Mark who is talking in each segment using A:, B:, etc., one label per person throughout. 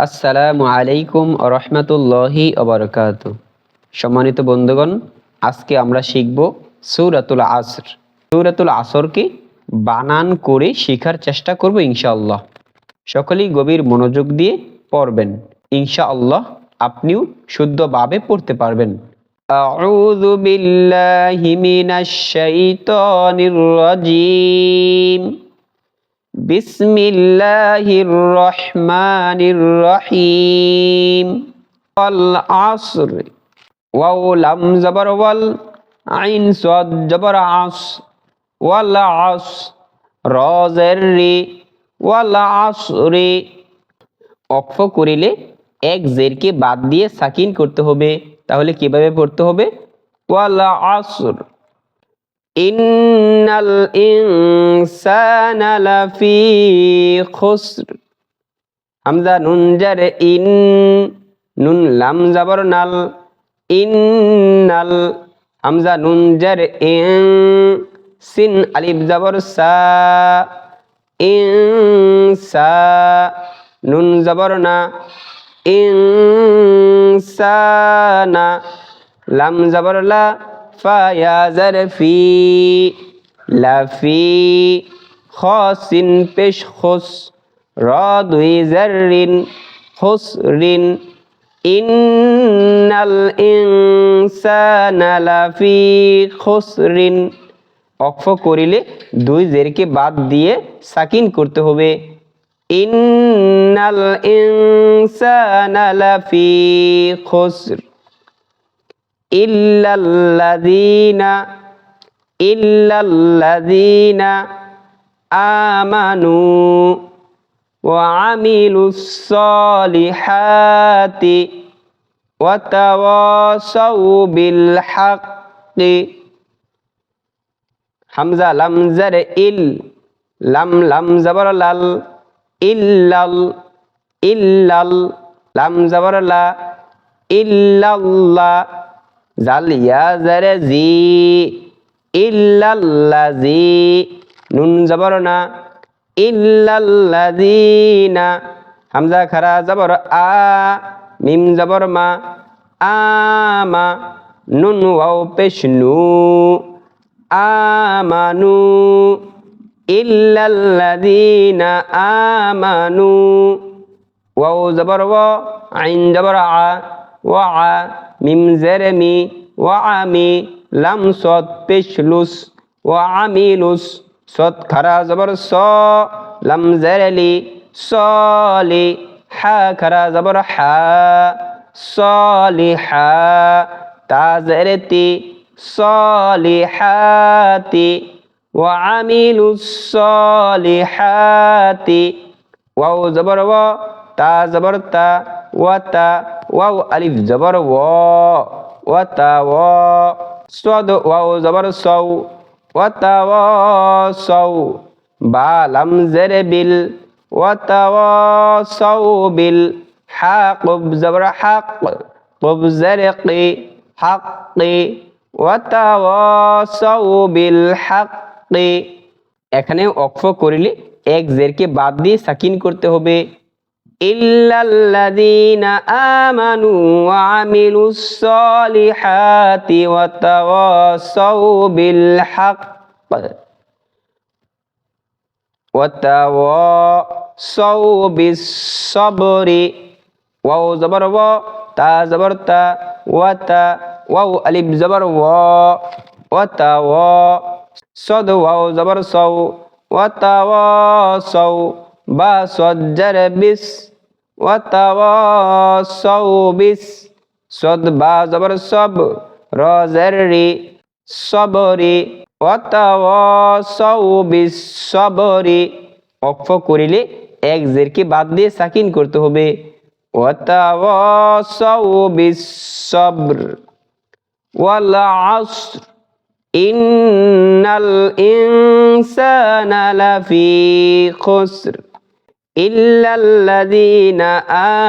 A: আসসালামু আলাইকুম রহমতুল্লাহি অবরকাত সম্মানিত বন্ধুগণ আজকে আমরা শিখব সৌরাতুল আসর সৌরাতুল আসরকে বানান করে শেখার চেষ্টা করব ইনশাআল্লাহ সকলেই গভীর মনোযোগ দিয়ে পড়বেন ইনশাআল্লাহ আপনিও শুদ্ধভাবে পড়তে পারবেন أعوذ بالله من الشيطان الرجيم বিসমিল্লাহির রহমানির রহিম ওয়াল আসর ওয়াও লাম জবর, ওয়াল আইন সাদ জবর আস র জের রি। করিলে এক জেরকে বাদ দিয়ে সাকিন করতে হবে, তাহলে কীভাবে পড়তে হবে? ওয়াল আসর। ইন্নাল ইনসানা লাফি খুসর হামজা নুন জারে ইন নুন লাম জাবর নাল ইন্নাল হামজা নুন জারে ইন সিন আলিফ জাবর সা ইনসা নুন জাবর না ইনসানা লাম জাবর লা ফি লাফি খসিন পেশ খস র দুই জারিন খসরিন ইন্নাল ইনসানা লাফি খসরিন অক্ফ করিলে দুই জেরকে বাদ দিয়ে সাকিন করতে হবে। ইন্নাল ইনসানা লাফি খুসর ইল্লাল্লাযীনা ইল্লাল্লাযীনা আমানু ওয়া আমিলুস সালিহাতি ওয়া তাওয়াসাউ বিল হাক্কি হামজা, লাম জার ইল, লাম লাম জবর, লাল, ইল্লাল ইল্লাল, লাম জবর, লা, ইল্লাল্লাহ। জাল ইয়া জার জি ইল্লাল্লাজি। নুন জবর না। ইল্লাল্লাযিনা হামজা খারা জবর আ, মিম জবর মা। আমা নুন ওয়াও পেশ আমানু ইল্লাল্লাযীনা আমানু ওয়াও জবর ওয়া আইন জবর আ। ওয়া আ মিম জের মি ওয়া আমি লাম সদ পেশলুস ওয়া আমিলুস সদ খারা জবর স লাম জের লি সলি হা খারা জবর হা সলিহা তা, জবর তা, ওয়া তা, ওয়াও, আলিফ, জবর, ও, ওয়া তা, ও, সদ, ওয়াও, জবর সৌ ওয়া তা, ও সৌ বা, লাম, জের, বিল, ওয়া তা, ও সৌ বিল হাক কব জবর, হাক কব জের, কি, হাক, কি, ওয়া তা, ও সৌ বিল, হাক, কি। এখানে অক্ষ করিলে এক জেরকে বাদ দিয়ে সাকিন করতে হবে। ইল্লাল্লাযীনা আমানু ওয়া আমিলুস সালিহাতি ওয়া তাওয়াসাউ বিল হাক্ক ওয়া তাওয়াসাউ বিস সাবরি ওয়াও জবর ওয়া, তা জবর তা, ওয়া তা, ওয়াও আলিফ জবর ওয়া ওয়া সদ ওয়াও জবর সৌ ওয়াতা ওয়া সৌ বা সজ্জার বিস। ওয়াতা ওয়া সৌ বিস সদ বা জবর সব রজের রি সবরি ওয়াতা ওয়া সৌ বিস সবরি অক্ষ করিলে এক জেরকে বাদ দিয়ে সাকিন করতে হবে ওয়াতা ওয়া সৌ বিস সবর والعصر إن الإنسان لفي خسر ইল্লাল্লাযীনা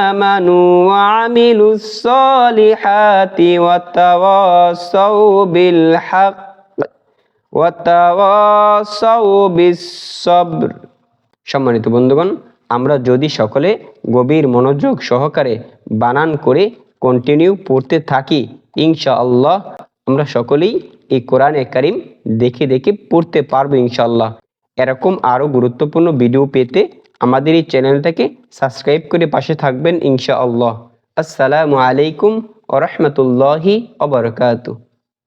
A: আমানু ওয়া আমিলুস সালিহাতি ওয়া তাওয়াসাউ সম্মানিত বন্ধুগণ, আমরা যদি সকলে গভীর মনোযোগ সহকারে বানান করে কন্টিনিউ পড়তে থাকি, ইনশাআল্লাহ আমরা সকলেই এই কোরআন কারিম দেখে দেখে পড়তে পারব ইনশাল্লাহ এরকম আরও গুরুত্বপূর্ণ ভিডিও পেতে আমাদের এই চ্যানেলটাকে সাবস্ক্রাইব করে পাশে থাকবেন ইনশাআল্লাহ। আসসালামু আলাইকুম ওরহমতুল্লাহি অবরকাত